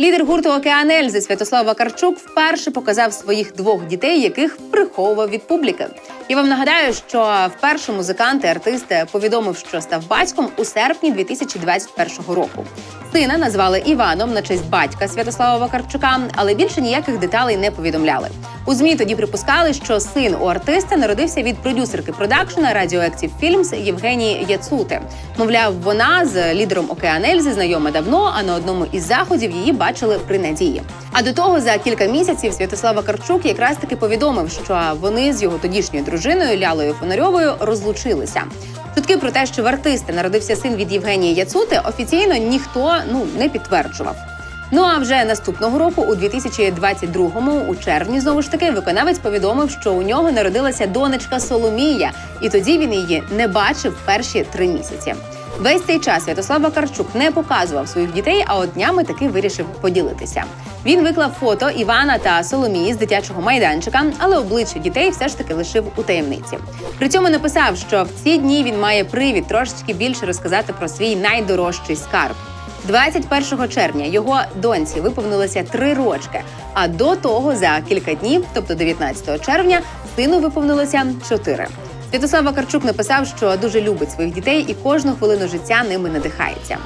Лідер гурту Океан Ельзи Святослав Вакарчук вперше показав своїх двох дітей, яких приховував від публіки. Я вам нагадаю, що вперше музикант і артист повідомив, що став батьком у серпні 2021 року. Сина назвали Іваном на честь батька Святослава Вакарчука, але більше ніяких деталей не повідомляли. У змі тоді припускали, що син у артиста народився від продюсерки продакшена Radioactive Films Євгенії Яцути. Мовляв, вона з лідером Океан Ельзи знайома давно, а на одному із заходів її бачили при надії. А до того за кілька місяців Святослав Вакарчук якраз таки повідомив, що вони з його тодішньою дружиною Лялою Фонарьовою розлучилися. Чутки про те, що в артиста народився син від Євгенії Яцути, офіційно ніхто ну не підтверджував. Ну а вже наступного року, у 2022-му, у червні, знову ж таки, виконавець повідомив, що у нього народилася донечка Соломія, і тоді він її не бачив перші три місяці. Весь цей час Святослав Вакарчук не показував своїх дітей, а от днями таки вирішив поділитися. Він виклав фото Івана та Соломії з дитячого майданчика, але обличчя дітей все ж таки лишив у таємниці. При цьому написав, що в ці дні він має привід трошечки більше розказати про свій найдорожчий скарб. 21 червня його доньці виповнилося три рочки. А до того за кілька днів, тобто 19 червня, сину виповнилося чотири. Святослав Вакарчук написав, що дуже любить своїх дітей і кожну хвилину життя ними надихається.